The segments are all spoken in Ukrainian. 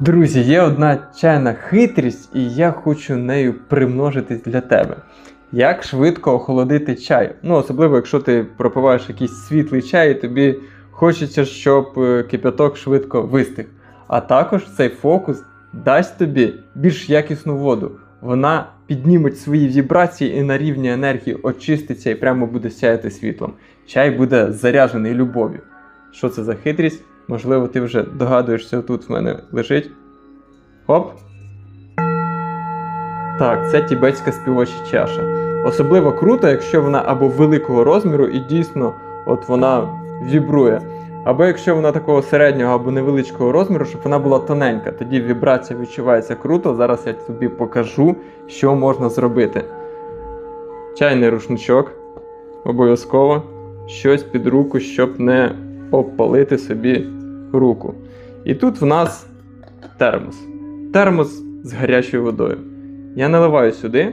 Друзі, є одна чайна хитрість, і я хочу нею примножитись для тебе. Як швидко охолодити чай? Ну, особливо, якщо ти пропиваєш якийсь світлий чай, і тобі хочеться, щоб е, кип'яток швидко вистиг. А також цей фокус дасть тобі більш якісну воду. Вона підніме свої вібрації і на рівні енергії очиститься і прямо буде сяяти світлом. Чай буде заряджений любов'ю. Що це за хитрість? Можливо, ти вже догадуєшся, тут в мене лежить. Оп. Так, це тібетська співоча чаша. Особливо круто, якщо вона або великого розміру і дійсно от вона вібрує. Або якщо вона такого середнього або невеличкого розміру, щоб вона була тоненька, тоді вібрація відчувається круто. Зараз я тобі покажу, що можна зробити. Чайний рушничок. Обов'язково щось під руку, щоб не обпалити собі руку. І тут в нас термос. Термос з гарячою водою. Я наливаю сюди.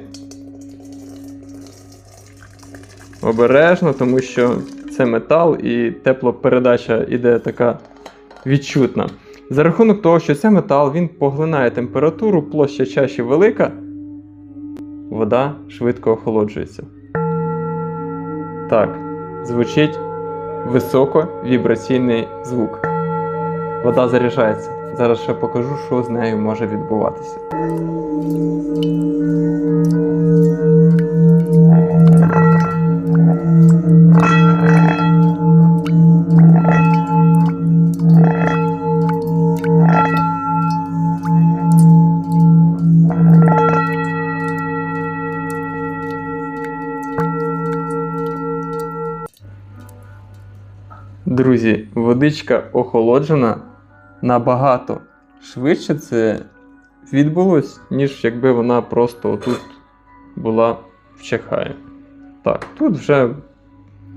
Обережно, тому що це метал і теплопередача іде така відчутна. За рахунок того, що це метал, він поглинає температуру, площа чаші велика, вода швидко охолоджується. Так, звучить високовібраційний звук. Вода заряджається. Зараз ще покажу, що з нею може відбуватися. Друзі, водичка охолоджена набагато швидше це відбулось, ніж якби вона просто отут була в Чехаї. Так, тут вже,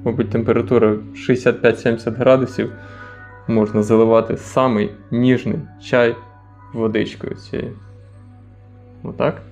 мабуть, температура 65-70 градусів. Можна заливати самий ніжний чай водичкою цією. Отак.